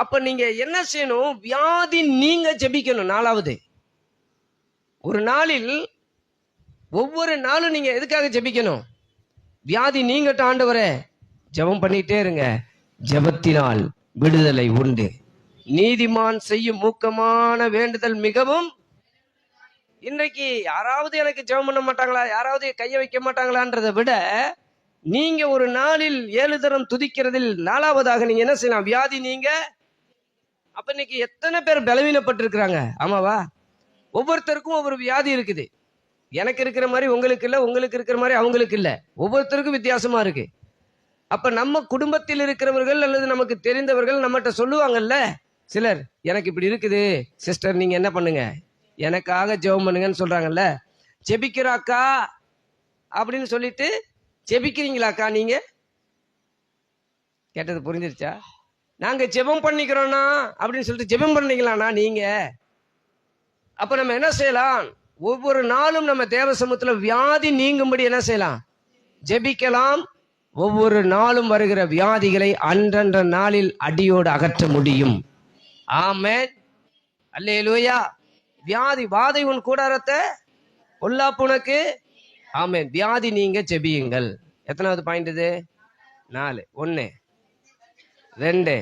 அப்ப நீங்க என்ன செய்யணும்? வியாதி நீங்க ஜெபிக்கணும். நாலாவது. ஒரு நாளில் ஒவ்வொரு நாளும் நீங்க எதுக்காக ஜெபிக்கணும்? வியாதி நீங்கட்ட ஆண்டவரே. ஜெபம் பண்ணிட்டே இருங்க. ஜெபத்தினால் விடுதலை உண்டு. நீதிமான் செய்யும் மூக்கமான வேண்டுதல் மிகவும் இன்றைக்கு யாராவது எனக்கு ஜெபம் பண்ண மாட்டாங்களா? யாராவது கைய வைக்க மாட்டாங்களான்றதை விட நீங்க ஒரு நாளில் ஏழு தரம் துதிக்கிறதில் நாலாவதாக நீங்க என்ன செய்யலாம்? வியாதி நீங்க அப்ப இன்னைக்கு எத்தனை பேர் பலவீனப்பட்டிருக்கிறாங்க? ஆமாவா? ஒவ்வொருத்தருக்கும் ஒவ்வொரு வியாதி இருக்குது. எனக்கு இருக்கிற மாதிரி உங்களுக்கு இல்லை உங்களுக்கு இருக்கிற மாதிரி அவங்களுக்கு இல்லை. ஒவ்வொருத்தருக்கும் வித்தியாசமா இருக்கு. அப்ப நம்ம குடும்பத்தில் இருக்கிறவர்கள் அல்லது நமக்கு தெரிந்தவர்கள் நம்மகிட்ட சொல்லுவாங்கல்ல சிலர் எனக்கு இப்படி இருக்குது. சிஸ்டர் நீங்க என்ன பண்ணுங்க? எனக்காக ஜெபம் பண்ணுங்கன்னு சொல்றாங்கல்ல. ஜெபிக்கிறாக்கா? அப்படின்னு சொல்லிட்டு ஜெபிக்கிறீங்களாக்கா நீங்க? கேட்டது புரிஞ்சிருச்சா? நாங்க ஜெபம் பண்ணிக்கிறோம்னா அப்படின்னு சொல்லிட்டு ஜெபம் பண்ணீங்களாண்ணா நீங்க. அப்ப நம்ம என்ன செய்யலாம்? ஒவ்வொரு நாளும் நம்ம தேவ சமூகத்துல வியாதி நீங்கும்படி என்ன செய்யலாம்? ஜெபிக்கலாம். ஒவ்வொரு நாளும் வருகிற வியாதிகளை அன்றன்ற நாளில் அடியோடு அகற்ற முடியும். ஆமேன். அல்லே லூயா வியாதி வாதை உன் கூடாரத்தை பொல்லாப்பு உனக்கு. ஆமென். வியாதி நீங்க ஜெபியுங்கள். எத்தனாவது பாயிண்ட் இது? நாலு. ஒன்று ரெண்டு.